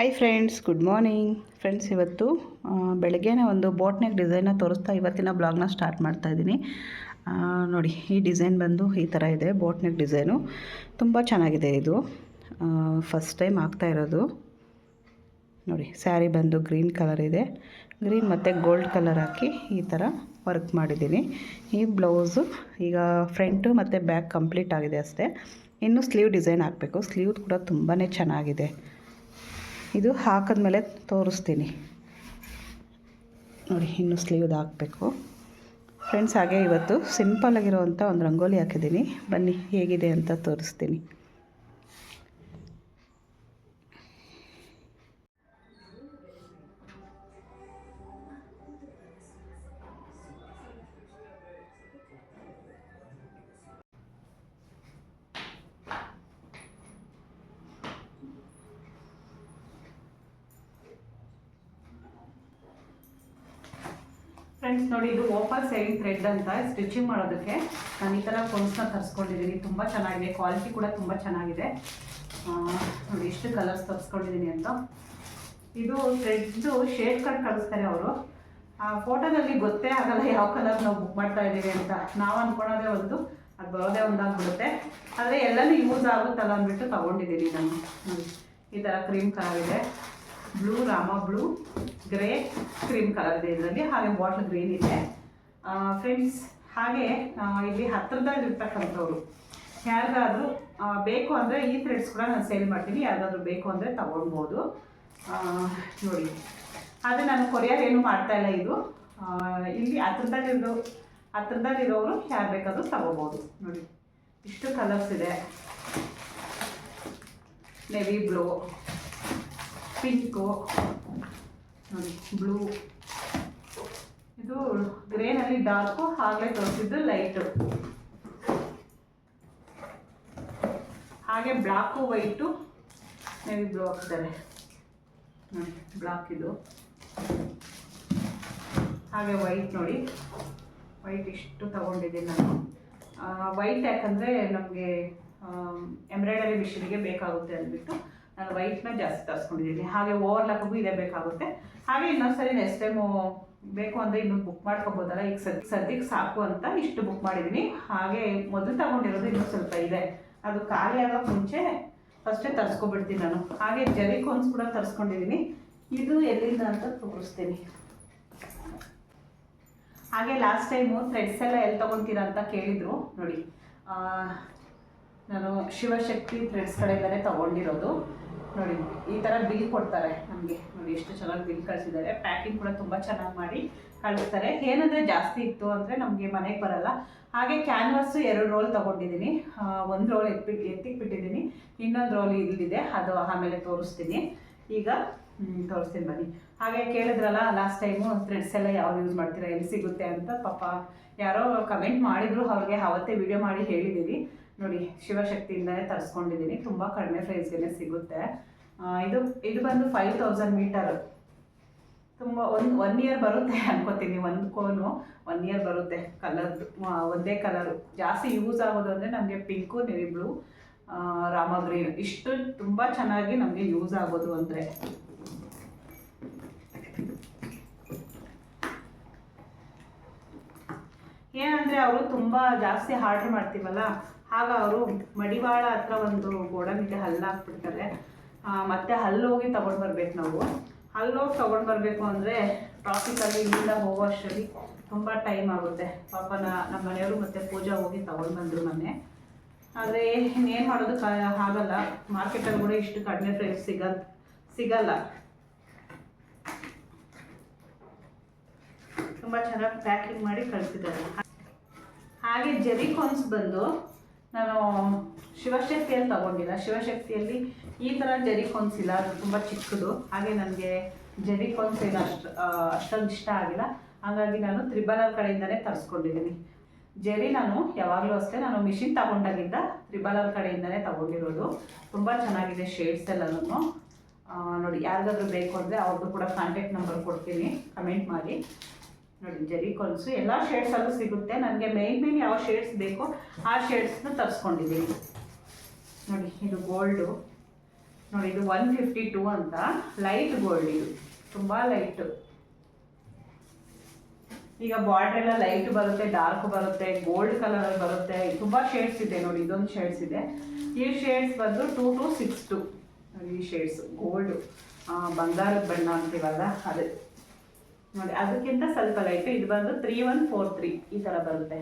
Hi friends good morning friends ಇವತ್ತು ಬೆಳಗ್ಗೆನೇ ಒಂದು ಬೋಟ್ ನೆಕ್ ಡಿಸೈನ್ನ ತೋರಿಸ್ತಾ ಇವತ್ತಿನ ಬ್ಲಾಗ್ನ ಸ್ಟಾರ್ಟ್ ಮಾಡ್ತಾ ಇದ್ದೀನಿ. ನೋಡಿ, ಈ ಡಿಸೈನ್ ಬಂದು ಈ ಥರ ಇದೆ ಬೋಟ್ ನೆಕ್ ಡಿಸೈನು ತುಂಬ ಚೆನ್ನಾಗಿದೆ ಇದು. ಫಸ್ಟ್ ಟೈಮ್ ಆಗ್ತಾ ಇರೋದು. ನೋಡಿ ಸ್ಯಾರಿ ಬಂದು ಗ್ರೀನ್ ಕಲರ್ ಇದೆ. ಗ್ರೀನ್ ಮತ್ತು ಗೋಲ್ಡ್ ಕಲರ್ ಹಾಕಿ ಈ ಥರ ವರ್ಕ್ ಮಾಡಿದ್ದೀನಿ. ಈ ಬ್ಲೌಸು ಈಗ ಫ್ರಂಟು ಮತ್ತು ಬ್ಯಾಕ್ ಕಂಪ್ಲೀಟ್ ಆಗಿದೆ ಅಷ್ಟೇ. ಇನ್ನು ಸ್ಲೀವ್ ಡಿಸೈನ್ ಹಾಕಬೇಕು. ಸ್ಲೀವ್ ಕೂಡ ತುಂಬಾ ಚೆನ್ನಾಗಿದೆ. ಇದು ಹಾಕಿದ್ಮೇಲೆ ತೋರಿಸ್ತೀನಿ. ನೋಡಿ, ಇನ್ನು ಸ್ಲೀವ್ದು ಹಾಕಬೇಕು. ಫ್ರೆಂಡ್ಸ್ ಹಾಗೆ ಇವತ್ತು ಸಿಂಪಲ್ ಆಗಿರೋವಂಥ ಒಂದು ರಂಗೋಲಿ ಹಾಕಿದ್ದೀನಿ. ಬನ್ನಿ, ಹೇಗಿದೆ ಅಂತ ತೋರಿಸ್ತೀನಿ. ಫ್ರೆಂಡ್ಸ್ ನೋಡಿ, ಇದು ಓಪನ್ ಸೇವಿಂಗ್ ಥ್ರೆಡ್ ಅಂತ, ಸ್ಟಿಚಿಂಗ್ ಮಾಡೋದಕ್ಕೆ. ನಾನು ಈ ಥರ ಫೋನ್ಸ್ನ ತರಿಸ್ಕೊಂಡಿದ್ದೀನಿ. ತುಂಬ ಚೆನ್ನಾಗಿದೆ. ಕ್ವಾಲಿಟಿ ಕೂಡ ತುಂಬ ಚೆನ್ನಾಗಿದೆ. ನೋಡಿ ಎಷ್ಟು ಕಲರ್ಸ್ ತರಿಸ್ಕೊಂಡಿದ್ದೀನಿ ಅಂತ. ಇದು ಥ್ರೆಡ್ದು ಶೇಡ್ ಕಟ್ ಕಳಿಸ್ತಾರೆ ಅವರು. ಆ ಫೋಟೋದಲ್ಲಿ ಗೊತ್ತೇ ಆಗಲ್ಲ ಯಾವ ಕಲರ್ ನಾವು ಬುಕ್ ಮಾಡ್ತಾ ಇದ್ದೀವಿ ಅಂತ. ನಾವು ಅಂದ್ಕೊಳೋದೇ ಒಂದು, ಅದು ಬರೋದೇ ಒಂದಾಗ್ಬಿಡುತ್ತೆ. ಆದರೆ ಎಲ್ಲನೂ ಯೂಸ್ ಆಗುತ್ತಲ್ಲ ಅಂದ್ಬಿಟ್ಟು ತಗೊಂಡಿದ್ದೀನಿ ನಾನು. ಈ ಥರ ಕ್ರೀಮ್ ಕಲರ್ ಇದೆ blue Rama blue grey cream colour ಇದೆ ಇದರಲ್ಲಿ, ಹಾಗೆ ಬಾಟಲ್ ಗ್ರೀನ್ ಇದೆ. ಫ್ರೆಂಡ್ಸ್ ಹಾಗೆ ಇಲ್ಲಿ ಹತ್ತಿರದಲ್ಲಿ ಯಾರಿಗಾದರೂ ಬೇಕು ಅಂದರೆ ಈ ಥ್ರೆಡ್ಸ್ ಕೂಡ ನಾನು ಸೇಲ್ ಮಾಡ್ತೀನಿ. ಯಾರಿಗಾದ್ರೂ ಬೇಕು ಅಂದರೆ ತಗೊಳ್ಬೋದು. ನೋಡಿ. ಆದರೆ ನಾನು ಕೊರಿಯರ್ ಏನು ಮಾಡ್ತಾಯಿಲ್ಲ ಇದು. ಇಲ್ಲಿ ಹತ್ರದಲ್ಲಿರೋ ಹತ್ರದಲ್ಲಿರೋರು ಯಾರು ಬೇಕಾದರೂ ತಗೋಬೋದು ನೋಡಿ. ಇಷ್ಟು ಕಲರ್ಸ್ ಇದೆ. ನೆವಿ ಬ್ಲೂ ಪಿಂಕು ನೋಡಿ ಬ್ಲೂ ಇದು ಗ್ರೇನಲ್ಲಿ ಡಾರ್ಕು ಹಾಗೆ ತೋರಿಸಿದ್ದು ಲೈಟು ಹಾಗೆ ಬ್ಲಾಕು ವೈಟು ನೆವಿ ಬ್ಲೂ ಹಾಕ್ತಾರೆ. ನೋಡಿ ಬ್ಲಾಕ್ ಇದು. ಹಾಗೆ ವೈಟ್ ನೋಡಿ. ವೈಟ್ ಇಷ್ಟು ತಗೊಂಡಿದ್ದೀನಿ ನಾನು. ವೈಟ್ ಯಾಕಂದರೆ ನಮಗೆ ಎಂಬ್ರಾಯ್ಡರಿ ಮಿಷಿನ್ಗೆ ಬೇಕಾಗುತ್ತೆ ಅಂದ್ಬಿಟ್ಟು. ನಾನು ವೈಟ್ನ ಜಾಸ್ತಿ ತರಿಸ್ಕೊಂಡಿದ್ದೀನಿ ಹಾಗೆ ಓವರ್ಲಾಕ್ಗೂ ಇದೇ ಬೇಕಾಗುತ್ತೆ. ಹಾಗೆ ಇನ್ನೊಂದ್ಸರಿ ನೆಕ್ಸ್ಟ್ ಟೈಮು ಬೇಕು ಅಂದರೆ ಇನ್ನೊಂದು ಬುಕ್ ಮಾಡ್ಕೊಬೋದಲ್ಲ. ಈಗ ಸದ್ ಸದ್ಯಕ್ಕೆ ಸಾಕು ಅಂತ ಇಷ್ಟು ಬುಕ್ ಮಾಡಿದ್ದೀನಿ ಹಾಗೆ ಮೊದಲು ತಗೊಂಡಿರೋದು ಇನ್ನೂ ಸ್ವಲ್ಪ ಇದೆ. ಅದು ಖಾಲಿ ಆಗೋಕ್ಕೆ ಮುಂಚೆ ಫಸ್ಟೇ ತರಿಸ್ಕೊಬಿಡ್ತೀನಿ ನಾನು. ಹಾಗೆ ಜರಿ ಕೋನ್ಸ್ ಕೂಡ ತರಿಸ್ಕೊಂಡಿದ್ದೀನಿ ಇದು ಎಲ್ಲಿಂದ ಅಂತ ತೋರಿಸ್ತೀನಿ. ಹಾಗೆ ಲಾಸ್ಟ್ ಟೈಮು ಥ್ರೆಡ್ಸ್ ಎಲ್ಲ ಎಲ್ಲಿ ತೊಗೊತೀರಾ ಅಂತ ಕೇಳಿದರು. ನೋಡಿ ನಾನು ಶಿವಶಕ್ತಿ ಥ್ರೆಡ್ಸ್ ಕಡೆಯಿಂದಲೇ ತೊಗೊಂಡಿರೋದು. ನೋಡಿ, ಈ ಥರ ಬಿಲ್ ಕೊಡ್ತಾರೆ ನಮಗೆ. ನೋಡಿ, ಎಷ್ಟು ಚೆನ್ನಾಗಿ ಬಿಲ್ ಕಳಿಸಿದ್ದಾರೆ. ಪ್ಯಾಕಿಂಗ್ ಕೂಡ ತುಂಬ ಚೆನ್ನಾಗಿ ಮಾಡಿ ಕಳಿಸ್ತಾರೆ. ಏನಂದರೆ ಜಾಸ್ತಿ ಇತ್ತು ಅಂದರೆ ನಮಗೆ ಮನೆಗೆ ಬರಲ್ಲ. ಹಾಗೆ ಕ್ಯಾನ್ವಾಸು ಎರಡು ರೋಲ್ ತೊಗೊಂಡಿದ್ದೀನಿ. ಒಂದು ರೋಲ್ ಎತ್ತಿ ಎತ್ತಿಕ್ಬಿಟ್ಟಿದ್ದೀನಿ ಇನ್ನೊಂದು ರೋಲ್ ಇಲ್ಲಿದೆ. ಅದು ಆಮೇಲೆ ತೋರಿಸ್ತೀನಿ. ಈಗ ತೋರಿಸ್ತೀನಿ ಬನ್ನಿ. ಹಾಗೆ ಕೇಳಿದ್ರಲ್ಲ ಲಾಸ್ಟ್ ಟೈಮು ಥ್ರೆಡ್ಸ್ ಎಲ್ಲ ಯಾವ್ದು ಯೂಸ್ ಮಾಡ್ತೀರಾ, ಎಲ್ಲಿ ಸಿಗುತ್ತೆ ಅಂತ. ಪಾಪ, ಯಾರೋ ಕಮೆಂಟ್ ಮಾಡಿದ್ರು, ಅವ್ರಿಗೆ ಅವತ್ತೇ ವಿಡಿಯೋ ಮಾಡಿ ಹೇಳಿದ್ದೀವಿ ನೋಡಿ, ಶಿವಶಕ್ತಿಯಿಂದಲೇ ತರಿಸ್ಕೊಂಡಿದ್ದೀನಿ. ತುಂಬ ಕಡಿಮೆ ಪ್ರೈಸ್ಗೆ ಸಿಗುತ್ತೆ. ಇದು ಇದು ಬಂದು ಫೈವ್ ತೌಸಂಡ್ ಮೀಟರ್ ತುಂಬ, ಒಂದು ಒನ್ ಇಯರ್ ಬರುತ್ತೆ ಅನ್ಕೋತೀನಿ, ಒಂದು ಕೋನು ಒನ್ ಇಯರ್ ಬರುತ್ತೆ ಕಲರ್ದು ಒಂದೇ ಕಲರು ಜಾಸ್ತಿ ಯೂಸ್ ಆಗೋದು ಅಂದರೆ ನಮಗೆ pink navy blue Rama green ಇಷ್ಟು ತುಂಬ ಚೆನ್ನಾಗಿ ನಮಗೆ ಯೂಸ್ ಆಗೋದು ಅಂದರೆ. ಏನಂದರೆ, ಅವರು ತುಂಬ ಜಾಸ್ತಿ ಆರ್ಡ್ರ್ ಮಾಡ್ತೀವಲ್ಲ? ಆಗ ಅವರು ಮಡಿವಾಳ ಹತ್ರ ಒಂದು ಗೋಡಂಬಿಗೆ ಹಲ್ಲು ಹಾಕ್ಬಿಡ್ತಾರೆ. ಮತ್ತೆ ಹಲ್ಲೋಗಿ ತಗೊಂಡು ಬರ್ಬೇಕು ನಾವು. ಹಲ್ಲು ಹೋಗಿ ತಗೊಂಡು ಬರಬೇಕು ಅಂದರೆ ಟ್ರಾಫಿಕಲ್ಲಿ ಇಲ್ಲಿಂದ ಹೋಗೋಷ್ಟರಲ್ಲಿ ತುಂಬ ಟೈಮ್ ಆಗುತ್ತೆ. ಪಾಪ ನಮ್ಮ ಮನೆಯವರು ಮತ್ತು ಪೂಜಾ ಹೋಗಿ ತಗೊಂಡು ಬಂದರು ಮೊನ್ನೆ. ಆದರೆ ಇನ್ನೇನು ಮಾಡೋದು ಕ, ಆಗಲ್ಲ. ಮಾರ್ಕೆಟಲ್ಲಿ ಕೂಡ ಇಷ್ಟು ಕಡಿಮೆ ಪ್ರೈಸ್ ಸಿಗ ಸಿಗಲ್ಲ. ತುಂಬ ಚೆನ್ನಾಗಿ ಪ್ಯಾಕಿಂಗ್ ಮಾಡಿ ಕಳಿಸಿದ್ದಾರೆ. ಹಾಗೆ ಜೆರಿ ಬಂದು ನಾನು ಶಿವಶಕ್ತಿಯಲ್ಲಿ ತಗೊಂಡಿಲ್ಲ. ಶಿವಶಕ್ತಿಯಲ್ಲಿ ಈ ಥರ ಜರಿ ಕೋನ್ಸ್ ಇಲ್ಲ. ಅದು ತುಂಬ ಚಿಕ್ಕದು. ಹಾಗೆ ನನಗೆ ಜರಿ ಕೋನ್ಸ್ ಏನು ಅಷ್ಟು ಅಷ್ಟೊಂದು ಇಷ್ಟ ಆಗಿಲ್ಲ. ಹಾಗಾಗಿ ನಾನು ತ್ರಿಬಲರ್ ಕಡೆಯಿಂದನೇ ತರಿಸ್ಕೊಂಡಿದ್ದೀನಿ ಜರಿ ನಾನು ಯಾವಾಗಲೂ ಅಷ್ಟೇ. ನಾನು ಮಿಷಿನ್ ತಗೊಂಡಾಗಿಂದ ತ್ರಿಬಲರ್ ಕಡೆಯಿಂದನೇ ತಗೊಂಡಿರೋದು. ತುಂಬ ಚೆನ್ನಾಗಿದೆ ಶೇಡ್ಸ್ ಎಲ್ಲನೂ ನೋಡಿ, ಯಾರಿಗಾದ್ರೂ ಬೇಕು ಅಂದರೆ ಅವ್ರದ್ದು ಕೂಡ ಕಾಂಟ್ಯಾಕ್ಟ್ ನಂಬರ್ ಕೊಡ್ತೀನಿ. ಕಮೆಂಟ್ ಮಾಡಿ. ನೋಡಿ ಜರಿ ಕೊಲ್ಸು, ಎಲ್ಲ ಶೇಡ್ಸಲ್ಲೂ ಸಿಗುತ್ತೆ. ನನಗೆ ಮೇನ್ ಮೇನ್ ಯಾವ ಶೇಡ್ಸ್ ಬೇಕೋ ಆ ಶೇಡ್ಸ್ನ ತರಿಸ್ಕೊಂಡಿದ್ದೀನಿ. ನೋಡಿ, ಇದು ಗೋಲ್ಡು ನೋಡಿ, ಇದು ಒನ್ ಫಿಫ್ಟಿ ಟೂ ಅಂತ. ಲೈಟ್ ಗೋಲ್ಡ್ ಇದು. ತುಂಬ ಲೈಟು ಈಗ ಬಾರ್ಡರ್ ಎಲ್ಲ ಲೈಟ್ ಬರುತ್ತೆ ಡಾರ್ಕ್ ಬರುತ್ತೆ ಗೋಲ್ಡ್ ಕಲರ್ ಬರುತ್ತೆ. ತುಂಬ ಶೇಡ್ಸ್ ಇದೆ ನೋಡಿ, ಇದೊಂದು ಶೇಡ್ಸ್ ಇದೆ. ಈ ಶೇಡ್ಸ್ ಬಂದು ಟೂ ಟು ಸಿಕ್ಸ್ ಟು ಈ ಶೇಡ್ಸ್ ಗೋಲ್ಡ್ ಬಂಗಾರದ ಬಣ್ಣ ಅಂತೀವಲ್ಲ, ಅದೇ. ನೋಡಿ, ಅದಕ್ಕಿಂತ ಸ್ವಲ್ಪ ಲೈಟ್ ಇದು ಬಂದು ತ್ರೀ ಒನ್ ಫೋರ್ ತ್ರೀ ಈ ಥರ ಬರುತ್ತೆ.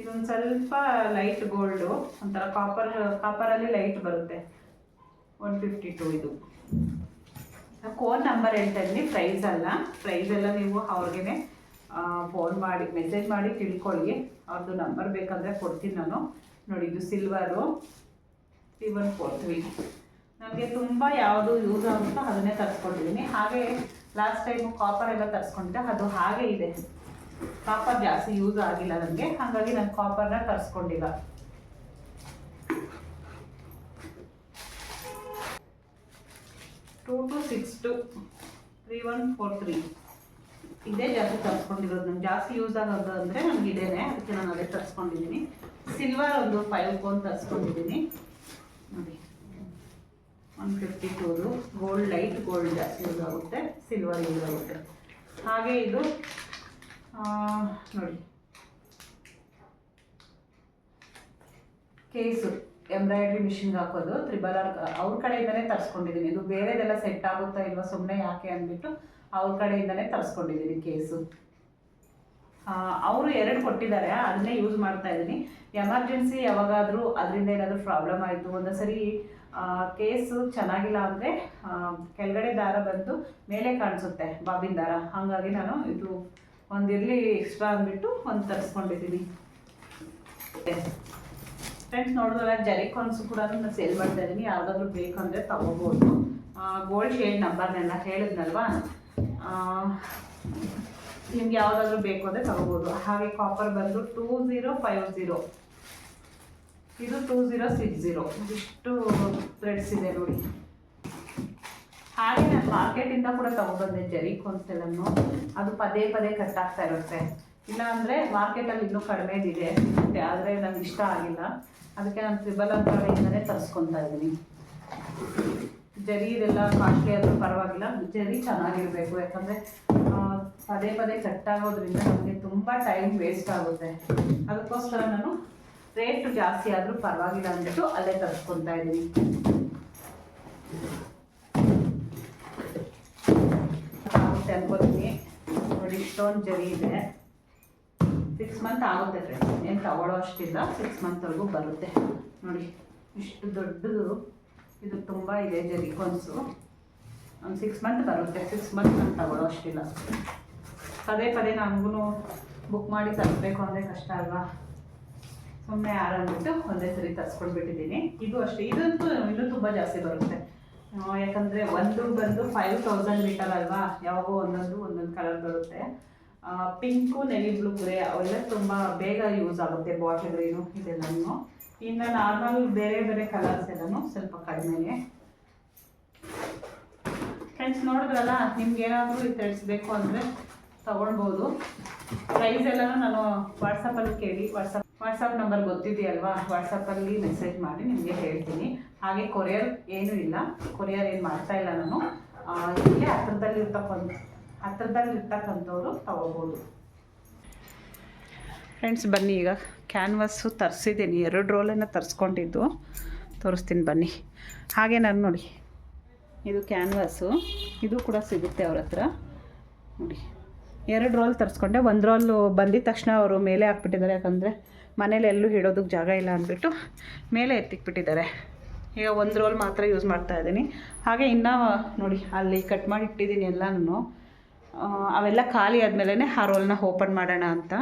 ಇದೊಂದು ಸ್ವಲ್ಪ ಲೈಟ್ ಗೋಲ್ಡು ಒಂಥರ ಕಾಪರ್ ಕಾಪರಲ್ಲಿ ಲೈಟ್ ಬರುತ್ತೆ. ಒನ್ ಫಿಫ್ಟಿ ಟು ಇದು. ಕೋನ್ ನಂಬರ್ ಹೇಳ್ತಾ ಇದ್ದೀನಿ ಪ್ರೈಸ್ ಅಲ್ಲ. ಪ್ರೈಸ್ ಎಲ್ಲ ನೀವು ಅವ್ರಿಗೆ ಫೋನ್ ಮಾಡಿ ಮೆಸೇಜ್ ಮಾಡಿ ತಿಳ್ಕೊಳ್ಳಿ. ಅವ್ರದ್ದು ನಂಬರ್ ಬೇಕಂದರೆ ಕೊಡ್ತೀನಿ ನಾನು. ನೋಡಿ, ಇದು silver three one four three ನನಗೆ ತುಂಬ ಯಾವುದು ಯೂಸ್ ಆಗುತ್ತೋ ಅದನ್ನೇ ತರಿಸ್ಕೊಂಡಿದ್ದೀನಿ ಹಾಗೆ ಲಾಸ್ಟ್ ಟೈಮು ಕಾಪರ್ ಎಲ್ಲ ತರಿಸ್ಕೊಂಡಿದ್ದೆ ಅದು ಹಾಗೆ ಇದೆ. ಕಾಪರ್ ಜಾಸ್ತಿ ಯೂಸ್ ಆಗಿಲ್ಲ ನನಗೆ ಹಾಗಾಗಿ ನಾನು ಕಾಪರ್ನ ತರಿಸ್ಕೊಂಡಿಲ್ಲ. Two two six two three one four three ಇದೇ ಜಾಸ್ತಿ ತರಿಸ್ಕೊಂಡಿರೋದು. ನಂಗೆ ಜಾಸ್ತಿ ಯೂಸ್ ಆಗೋದು ಅಂದರೆ ನನಗೆ ಇದೇನೆ. ಅದಕ್ಕೆ ನಾನು ಅದೇ ತರಿಸ್ಕೊಂಡಿದ್ದೀನಿ ಸಿಲ್ವರ್ ಒಂದು ಫೈವ್ ಕೋನ್ ತರಿಸ್ಕೊಂಡಿದ್ದೀನಿ ನೋಡಿ. ಒನ್ ಫಿಫ್ಟಿ ಟೂದು ಗೋಲ್ಡ್ ಲೈಟ್ ಗೋಲ್ಡ್ ಯೂಸ್ ಆಗುತ್ತೆ ಸಿಲ್ವರ್ ಯೂಸ್ ಆಗುತ್ತೆ ಹಾಗೆ ಇದು ನೋಡಿ. ಕೇಸು, ಎಂಬ್ರಾಯ್ಡ್ರಿ ಮಿಷಿನ್ಗೆ ಹಾಕೋದು. ತ್ರಿಬಲ್ ಆರ್ ಅವ್ರ ಕಡೆಯಿಂದನೇ ತರಿಸ್ಕೊಂಡಿದ್ದೀನಿ ಇದು ಬೇರೆದೆಲ್ಲ ಸೆಟ್ ಆಗುತ್ತಾ ಇಲ್ವಾ ಸುಮ್ಮನೆ ಯಾಕೆ ಅಂದ್ಬಿಟ್ಟು ಅವ್ರ ಕಡೆಯಿಂದನೇ ತರಿಸ್ಕೊಂಡಿದ್ದೀನಿ ಕೇಸು. ಅವರು ಎರಡು ಕೊಟ್ಟಿದ್ದಾರೆ. ಅದನ್ನೇ ಯೂಸ್ ಮಾಡ್ತಾ ಇದ್ದೀನಿ. ಎಮರ್ಜೆನ್ಸಿ ಯಾವಾಗಾದರೂ ಅದರಿಂದ ಏನಾದರೂ ಪ್ರಾಬ್ಲಮ್ ಆಯಿತು. ಒಂದೊಂದು ಸರಿ ಕೇಸು ಚೆನ್ನಾಗಿಲ್ಲ ಅಂದರೆ ಕೆಳಗಡೆ ದಾರ ಬಂದು ಮೇಲೆ ಕಾಣಿಸುತ್ತೆ, ಬಾಬಿನ ದಾರ. ಹಾಗಾಗಿ ನಾನು ಇದು ಒಂದಿರಲಿ ಎಕ್ಸ್ಟ್ರಾ ಅಂದ್ಬಿಟ್ಟು ಒಂದು ತರಿಸ್ಕೊಂಡಿದ್ದೀನಿ ಫ್ರೆಂಡ್ಸ್ ನೋಡಿದ್ರೆ ಜರಿ ಕಾನ್ಸು ಕೂಡ ನಾನು ಸೇಲ್ ಮಾಡ್ತಾ ಇದ್ದೀನಿ ಯಾವುದಾದ್ರೂ ಬೇಕು ಅಂದರೆ ತಗೋಬೋದು. ಗೋಲ್ಡ್ ಶೇಡ್ ನಂಬರ್ನೆಲ್ಲ ಹೇಳಿದ್ನಲ್ವಾ? ನಿಮ್ಗೆ ಯಾವುದಾದ್ರೂ ಬೇಕು ಅಂದರೆ ತಗೋಬೋದು. ಹಾಗೆ ಕಾಪರ್ ಬಂದು ಟೂ ಝೀರೋ ಫೈವ್ ಝೀರೋ ಇದು ಟೂ ಝೀರೋ ಸಿಕ್ಸ್ ಝೀರೋ ಇದಿಷ್ಟು ಥ್ರೆಡ್ಸ್ ಇದೆ ನೋಡಿ. ಹಾಗೆ ನಾನು ಮಾರ್ಕೆಟಿಂದ ಕೂಡ ತಗೊಂಡ್ಬಂದೆ ಜರಿ ಕಾನ್ಸೆಲ್ಲನ್ನು ಅದು ಪದೇ ಪದೇ ಕಟ್ ಆಗ್ತಾ ಇರುತ್ತೆ. ಇಲ್ಲಾಂದರೆ ಮಾರ್ಕೆಟಲ್ಲಿ ಇನ್ನೂ ಕಡಿಮೆದಿದೆ ಆದರೆ ನನಗೆ ಇಷ್ಟ ಆಗಿಲ್ಲ. ಅದಕ್ಕೆ ನಾನು ತ್ರಿಬಲ್ ಅಂತ ಕಡೆಯಿಂದನೇ ತರಿಸ್ಕೊತಾ ಇದ್ದೀನಿ. ಜರಿ ಇದೆಲ್ಲ ಕಾಸ್ಟ್ಲಿ ಆದರೂ ಪರವಾಗಿಲ್ಲ. ಜರಿ ಚೆನ್ನಾಗಿರಬೇಕು. ಯಾಕಂದರೆ ಪದೇ ಪದೇ ಕಟ್ ಆಗೋದ್ರಿಂದ ನಮಗೆ ತುಂಬ ಟೈಮ್ ವೇಸ್ಟ್ ಆಗುತ್ತೆ. ಅದಕ್ಕೋಸ್ಕರ ನಾನು ರೇಟ್ ಜಾಸ್ತಿ ಆದರೂ ಪರವಾಗಿಲ್ಲ ಅಂದ್ಬಿಟ್ಟು ಅಲ್ಲೇ ತರಿಸ್ಕೊತಾ ಇದ್ದೀನಿ. ಆಗುತ್ತೆ ಅನ್ಕೋತೀನಿ. ನೋಡಿ, ಇಷ್ಟೊಂದು ಜರಿ ಇದೆ. ಸಿಕ್ಸ್ ಮಂತ್ ಆಗುತ್ತೆ ಫ್ರೆಂಡ್ಸ್ ಏನು ತಗೊಳ್ಳೋ ಅಷ್ಟಿಲ್ಲ. ಸಿಕ್ಸ್ ಮಂತ್ವರೆಗೂ ಬರುತ್ತೆ. ನೋಡಿ, ಇಷ್ಟು ದೊಡ್ಡದು ಇದು ತುಂಬ ಇದೆ ಜರಿ ಕೊನ್ಸು. ಒಂದು ಸಿಕ್ಸ್ ಮಂತ್ ಬರುತ್ತೆ. ಸಿಕ್ಸ್ ಮಂತ್ ನಾನು ತಗೊಳ್ಳೋ ಅಷ್ಟಿಲ್ಲ. ಪದೇ ಪದೇ ನಮಗೂ ಬುಕ್ ಮಾಡಿ ತರಿಸ್ಬೇಕು ಅಂದರೆ ಕಷ್ಟ ಅಲ್ವಾ? ಸುಮ್ಮನೆ ಬಿಟ್ಟು ಒಂದೇ ಸರಿ ತರಿಸ್ಕೊಂಡ್ಬಿಟ್ಟಿದ್ದೀನಿ. ಇದು ಅಷ್ಟೇ. ಇದಂತೂ ಇನ್ನೂ ತುಂಬ ಜಾಸ್ತಿ ಬರುತ್ತೆ. ಯಾಕಂದರೆ ಒಂದು ಬಂದು ಫೈವ್ ತೌಸಂಡ್ ಮೀಟರ್ ಅಲ್ವಾ? ಯಾವಾಗೋ ಒಂದೊಂದು ಒಂದೊಂದು ಕಲರ್ ಬರುತ್ತೆ. ಪಿಂಕು ನೆಲಿ ಬ್ಲೂ ಗ್ರೇ ಅವೆಲ್ಲ ತುಂಬ ಬೇಗ ಯೂಸ್ ಆಗುತ್ತೆ ಬಾಟಲ್ ಗ್ರೀನು ಇದೆಲ್ಲನೂ. ಇನ್ನು ನಾರ್ಮಲ್ ಬೇರೆ ಬೇರೆ ಕಲರ್ಸ್ ಎಲ್ಲನೂ ಸ್ವಲ್ಪ ಕಡಿಮೆ ಫ್ರೆಂಡ್ಸ್ ನೋಡಿದ್ರಲ್ಲ, ನಿಮ್ಗೆ ಏನಾದರೂ ಈ ತರಿಸ್ಬೇಕು ಬೇಕು ಅಂದರೆ ತೊಗೊಳ್ಬೋದು. ಪ್ರೈಸ್ ಎಲ್ಲನೂ ನಾನು ವಾಟ್ಸಪ್ಪಲ್ಲಿ ಕೇಳಿ ವಾಟ್ಸಪ್ ವಾಟ್ಸಪ್ ನಂಬರ್ ಗೊತ್ತಿದೆಯಲ್ವಾ? ವಾಟ್ಸಪ್ಪಲ್ಲಿ ಮೆಸೇಜ್ ಮಾಡಿ ನಿಮಗೆ ಹೇಳ್ತೀನಿ. ಹಾಗೆ ಕೊರಿಯರ್ ಏನೂ ಇಲ್ಲ. ಕೊರಿಯರ್ ಏನು ಮಾಡ್ತಾ ಇಲ್ಲ ನಾನು. ಇಲ್ಲೇ ಹತ್ರದಲ್ಲಿ ಇರ್ತಕ್ಕಂಥ ಹತ್ರದಲ್ಲಿ ಇರ್ತಕ್ಕಂಥವ್ರು ತಗೋಬೋದು. ಫ್ರೆಂಡ್ಸ್ ಬನ್ನಿ ಈಗ. ಕ್ಯಾನ್ವಸ್ಸು ತರಿಸಿದ್ದೀನಿ. ಎರಡು ರೋಲನ್ನು ತರಿಸ್ಕೊಂಡಿದ್ದು. ತೋರಿಸ್ತೀನಿ ಬನ್ನಿ. ಹಾಗೆ ನಾನು ನೋಡಿ, ಇದು ಕ್ಯಾನ್ವಾಸು ಇದು ಕೂಡ ಸಿಗುತ್ತೆ ಅವ್ರ ಹತ್ರ. ನೋಡಿ. ಎರಡು ರೋಲ್ ತರಿಸ್ಕೊಂಡೆ. ಒಂದು ರೋಲು ಬಂದಿದ ತಕ್ಷಣ ಅವರು ಮೇಲೆ ಹಾಕ್ಬಿಟ್ಟಿದ್ದಾರೆ. ಯಾಕಂದರೆ ಮನೇಲಿ ಎಲ್ಲೂ ಇಡೋದಕ್ಕೆ ಜಾಗ ಇಲ್ಲ ಅಂದ್ಬಿಟ್ಟು ಮೇಲೆ ಎತ್ತಿಕ್ಬಿಟ್ಟಿದ್ದಾರೆ. ಈಗ ಒಂದು ರೋಲ್ ಮಾತ್ರ ಯೂಸ್ ಮಾಡ್ತಾ ಇದ್ದೀನಿ. ಹಾಗೆ ಇನ್ನೂ ನೋಡಿ, ಅಲ್ಲಿ ಕಟ್ ಮಾಡಿ ಇಟ್ಟಿದ್ದೀನಿ ಎಲ್ಲನೂ. ಅವೆಲ್ಲ ಖಾಲಿ ಆದಮೇಲೆ ಆ ರೋಲ್ನ ಓಪನ್ ಮಾಡೋಣ ಅಂತ.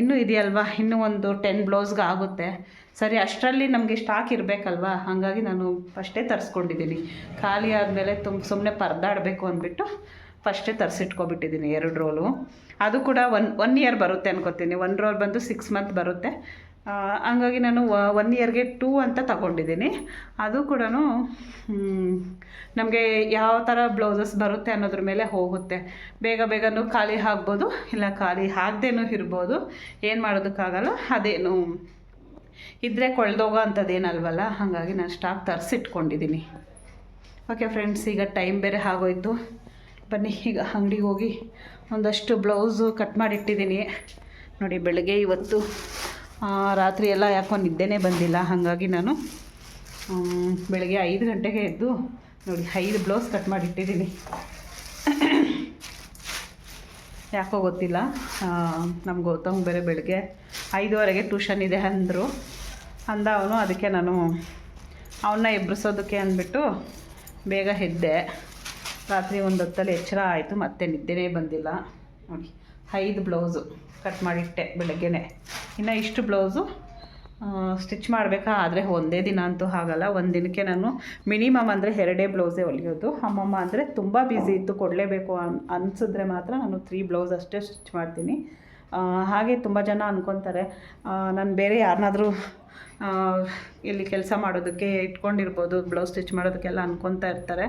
ಇನ್ನೂ ಇದೆಯಲ್ವಾ? ಇನ್ನೂ ಒಂದು ಟೆನ್ ಬ್ಲೌಸ್ಗೆ ಆಗುತ್ತೆ. ಸರಿ, ಅಷ್ಟರಲ್ಲಿ ನಮಗೆ ಸ್ಟಾಕ್ ಇರಬೇಕಲ್ವಾ? ಹಾಗಾಗಿ ನಾನು ಫಸ್ಟೇ ತರಿಸ್ಕೊಂಡಿದ್ದೀನಿ. ಖಾಲಿ ಆದಮೇಲೆ ತುಂಬ ಸುಮ್ಮನೆ ಪರದಾಡಬೇಕು ಅಂದ್ಬಿಟ್ಟು ಫಸ್ಟೇ ತರಿಸಿಟ್ಕೊಬಿಟ್ಟಿದ್ದೀನಿ ಎರಡು ರೋಲು. ಅದು ಕೂಡ ಒನ್ ಒನ್ ಇಯರ್ ಬರುತ್ತೆ ಅನ್ಕೋತೀನಿ. ಒನ್ ರೋಲ್ ಬಂದು ಸಿಕ್ಸ್ ಮಂತ್ ಬರುತ್ತೆ. ಹಂಗಾಗಿ ನಾನು ಒನ್ ಇಯರ್ಗೆ ಟೂ ಅಂತ ತಗೊಂಡಿದ್ದೀನಿ ಅದು ಕೂಡ ನಮಗೆ ಯಾವ ಥರ ಬ್ಲೌಸಸ್ ಬರುತ್ತೆ ಅನ್ನೋದ್ರ ಮೇಲೆ ಹೋಗುತ್ತೆ. ಬೇಗ ಬೇಗನೂ ಖಾಲಿ ಆಗ್ಬೋದು, ಇಲ್ಲ ಖಾಲಿ ಆಗದೇನೂ ಇರ್ಬೋದು. ಏನು ಮಾಡೋದಕ್ಕಾಗಲ್ಲ, ಅದೇನು ಇದ್ದರೆ ಕೊಳ್ದೋಗೋ ಅಂಥದ್ದೇನಲ್ವಲ್ಲ ಹಾಗಾಗಿ ನಾನು ಸ್ಟಾಕ್ ತರಿಸಿಟ್ಕೊಂಡಿದ್ದೀನಿ ಓಕೆ ಫ್ರೆಂಡ್ಸ್ ಈಗ ಟೈಮ್ ಬೇರೆ ಆಗೋಯ್ತು. ಬನ್ನಿ, ಈಗ ಅಂಗಡಿಗೆ ಹೋಗಿ ಒಂದಷ್ಟು ಬ್ಲೌಸು ಕಟ್ ಮಾಡಿಟ್ಟಿದ್ದೀನಿ. ನೋಡಿ, ಬೆಳಗ್ಗೆ ಇವತ್ತು ರಾತ್ರಿ ಎಲ್ಲ ಯಾಕೋ ನಿದ್ದೆನೇ ಬಂದಿಲ್ಲ, ಹಾಗಾಗಿ ನಾನು ಬೆಳಗ್ಗೆ ಐದು ಗಂಟೆಗೆ ಎದ್ದು, ನೋಡಿ, ಐದು ಬ್ಲೌಸ್ ಕಟ್ ಮಾಡಿಟ್ಟಿದ್ದೀನಿ. ಯಾಕೋ ಗೊತ್ತಿಲ್ಲ ನಮ್ಮ ಗೌತಮ್ ಬೇರೆ ಬೆಳಗ್ಗೆ ಐದುವರೆಗೆ ಟ್ಯೂಷನ್ ಇದೆ ಅಂದರು. ಅಂದ ಅವನು ಅದಕ್ಕೆ ನಾನು ಅವನ್ನ ಎಬ್ಬರಿಸೋದಕ್ಕೆ ಅಂದ್ಬಿಟ್ಟು ಬೇಗ ಎದ್ದೆ. ರಾತ್ರಿ ಒಂದು ಹೊತ್ತಲ್ಲಿ ಎಚ್ಚರ ಆಯಿತು, ಮತ್ತೆ ನಿದ್ದೆನೇ ಬಂದಿಲ್ಲ. ನೋಡಿ ಐದು ಬ್ಲೌಸು ಕಟ್ ಮಾಡಿಟ್ಟೆ ಬೆಳಗ್ಗೆನೆ. ಇನ್ನು ಇಷ್ಟು ಬ್ಲೌಸು ಸ್ಟಿಚ್ ಮಾಡಬೇಕಾ? ಆದರೆ ಒಂದೇ ದಿನ ಅಂತೂ ಆಗಲ್ಲ. ಒಂದು ದಿನಕ್ಕೆ ನಾನು ಮಿನಿಮಮ್ ಅಂದರೆ ಎರಡೇ ಬ್ಲೌಸೇ ಹೊಲಿಯೋದು. ಅಮ್ಮಮ್ಮ ಅಂದರೆ ತುಂಬ ಬ್ಯುಸಿ ಇತ್ತು, ಕೊಡಲೇಬೇಕು ಅನ್, ಅನಿಸಿದ್ರೆ ಮಾತ್ರ ನಾನು ತ್ರೀ ಬ್ಲೌಸ್ ಅಷ್ಟೇ ಸ್ಟಿಚ್ ಮಾಡ್ತೀನಿ. ಹಾಗೆ ತುಂಬ ಜನ ಅಂದ್ಕೊತಾರೆ ನಾನು ಬೇರೆ ಯಾರನ್ನಾದರೂ ಇಲ್ಲಿ ಕೆಲಸ ಮಾಡೋದಕ್ಕೆ ಇಟ್ಕೊಂಡಿರ್ಬೋದು, ಬ್ಲೌಸ್ ಸ್ಟಿಚ್ ಮಾಡೋದಕ್ಕೆಲ್ಲ ಅನ್ಕೊತಾ ಇರ್ತಾರೆ.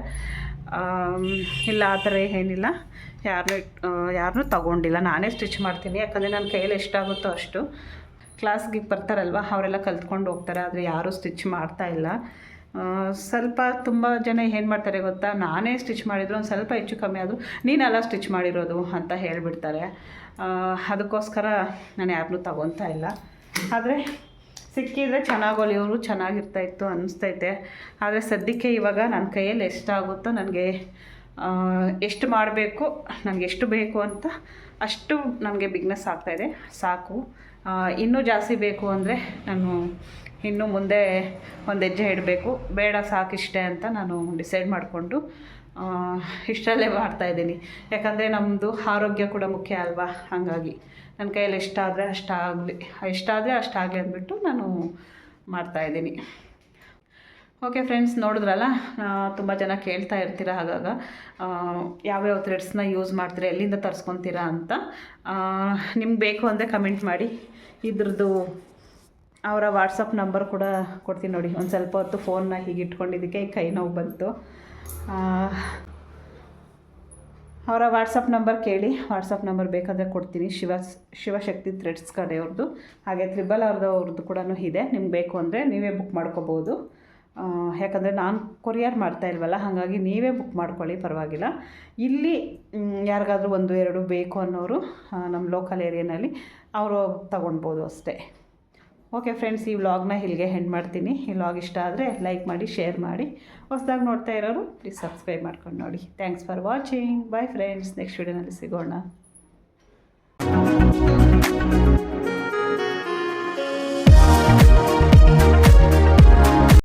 ಇಲ್ಲ, ಆ ಥರ ಏನಿಲ್ಲ. ಯಾರನ್ನೂ ಯಾರನ್ನೂ ತಗೊಂಡಿಲ್ಲ. ನಾನೇ ಸ್ಟಿಚ್ ಮಾಡ್ತೀನಿ. ಯಾಕಂದರೆ ನನ್ನ ಕೈಯಲ್ಲಿ ಎಷ್ಟಾಗುತ್ತೋ ಅಷ್ಟು. ಕ್ಲಾಸ್ಗೆ ಬರ್ತಾರಲ್ವ, ಅವರೆಲ್ಲ ಕಲ್ತ್ಕೊಂಡು ಹೋಗ್ತಾರೆ. ಆದರೆ ಯಾರೂ ಸ್ಟಿಚ್ ಮಾಡ್ತಾ ಇಲ್ಲ. ಸ್ವಲ್ಪ ತುಂಬ ಜನ ಏನು ಮಾಡ್ತಾರೆ ಗೊತ್ತಾ? ನಾನೇ ಸ್ಟಿಚ್ ಮಾಡಿದ್ರು, ಒಂದು ಸ್ವಲ್ಪ ಹೆಚ್ಚು ಕಮ್ಮಿ ಆದರೂ ನೀನೆಲ್ಲ ಸ್ಟಿಚ್ ಮಾಡಿರೋದು ಅಂತ ಹೇಳಿಬಿಡ್ತಾರೆ. ಅದಕ್ಕೋಸ್ಕರ ನಾನು ಯಾರನ್ನೂ ತಗೊತಾ ಇಲ್ಲ. ಆದರೆ ಸಿಕ್ಕಿದರೆ ಚೆನ್ನಾಗಿ ಹೊಲಿಯೋರು ಚೆನ್ನಾಗಿರ್ತಾಯಿತ್ತು ಅನ್ನಿಸ್ತೈತೆ. ಆದರೆ ಸದ್ಯಕ್ಕೆ ಇವಾಗ ನನ್ನ ಕೈಯಲ್ಲಿ ಎಷ್ಟಾಗುತ್ತೋ ನನಗೆ ಎಷ್ಟು ಮಾಡಬೇಕು, ನನಗೆ ಎಷ್ಟು ಬೇಕು ಅಂತ ಅಷ್ಟು ನನಗೆ ಬಿಗ್ನೆಸ್ ಆಗ್ತಾಯಿದೆ. ಸಾಕು. ಇನ್ನೂ ಜಾಸ್ತಿ ಬೇಕು ಅಂದರೆ ನಾನು ಇನ್ನೂ ಮುಂದೆ ಒಂದು ಹೆಜ್ಜೆ ಇಡಬೇಕು. ಬೇಡ, ಸಾಕಿಷ್ಟೇ ಅಂತ ನಾನು ಡಿಸೈಡ್ ಮಾಡಿಕೊಂಡು ಇಷ್ಟರಲ್ಲೇ ಮಾಡ್ತಾಯಿದ್ದೀನಿ. ಯಾಕಂದರೆ ನಮ್ಮದು ಆರೋಗ್ಯ ಕೂಡ ಮುಖ್ಯ ಅಲ್ವಾ? ಹಾಗಾಗಿ. ನನ್ನ ಕೈಯಲ್ಲಿ ಎಷ್ಟಾದರೆ ಅಷ್ಟಾಗಲಿ ಎಷ್ಟಾದರೆ ಅಷ್ಟಾಗಲಿ ಅಂದ್ಬಿಟ್ಟು ನಾನು ಮಾಡ್ತಾಯಿದ್ದೀನಿ ಓಕೆ ಫ್ರೆಂಡ್ಸ್ ನೋಡಿದ್ರಲ್ಲ? ತುಂಬ ಜನ ಕೇಳ್ತಾ ಇರ್ತೀರ ಹಾಗಾಗ. ಯಾವ್ಯಾವ ಥ್ರೆಡ್ಸ್ನ ಯೂಸ್ ಮಾಡ್ತೀರಾ, ಎಲ್ಲಿಂದ ತರಿಸ್ಕೊತೀರಾ ಅಂತ. ನಿಮ್ಗೆ ಬೇಕು ಅಂದರೆ ಕಮೆಂಟ್ ಮಾಡಿ. ಇದ್ರದ್ದು ಅವರ ವಾಟ್ಸಪ್ ನಂಬರ್ ಕೂಡ ಕೊಡ್ತೀನಿ ನೋಡಿ. ಒಂದು ಸ್ವಲ್ಪ ಹೊತ್ತು ಫೋನ್ನ ಹೀಗೆ ಇಟ್ಕೊಂಡಿದ್ದಕ್ಕೆ ಕೈ ನೋವು ಬಂತು. ಅವರ ವಾಟ್ಸಪ್ ನಂಬರ್ ಕೇಳಿ ವಾಟ್ಸಪ್ ನಂಬರ್ ಬೇಕಾದರೆ ಕೊಡ್ತೀನಿ. ಶಿವ, ಶಿವಶಕ್ತಿ ಥ್ರೆಡ್ಸ್ ಕಡೆಯವ್ರದ್ದು ಹಾಗೆ ತ್ರಿಬಲ್ ಅವ್ರದ್ದು ಕೂಡ ಇದೆ. ನಿಮ್ಗೆ ಬೇಕು ಅಂದರೆ ನೀವೇ ಬುಕ್ ಮಾಡ್ಕೋಬೋದು. ಯಾಕಂದರೆ ನಾನು ಕೊರಿಯರ್ ಮಾಡ್ತಾ ಇಲ್ವಲ್ಲ, ಹಾಗಾಗಿ ನೀವೇ ಬುಕ್ ಮಾಡ್ಕೊಳ್ಳಿ, ಪರವಾಗಿಲ್ಲ. ಇಲ್ಲಿ ಯಾರಿಗಾದ್ರೂ ಒಂದು, ಎರಡು ಬೇಕು ಅನ್ನೋರು ನಮ್ಮ ಲೋಕಲ್ ಏರಿಯಾನಲ್ಲಿ ಅವರು ತಗೊಳ್ಬೋದು ಅಷ್ಟೇ. ಓಕೆ ಫ್ರೆಂಡ್ಸ್ ಈ ವ್ಲಾಗ್ನ ಇಲ್ಲಿಗೆ ಹೆಂಡ್ ಮಾಡ್ತೀನಿ. ಈ ವ್ಲಾಗ್ ಇಷ್ಟ ಆದರೆ ಲೈಕ್ ಮಾಡಿ ಶೇರ್ ಮಾಡಿ. ಹೊಸದಾಗಿ ನೋಡ್ತಾ ಇರೋರು ಪ್ಲೀಸ್ ಸಬ್ಸ್ಕ್ರೈಬ್ ಮಾಡ್ಕೊಂಡು ನೋಡಿ. Thanks for watching bye friends next ವೀಡಿಯೋನಲ್ಲಿ ಸಿಗೋಣ.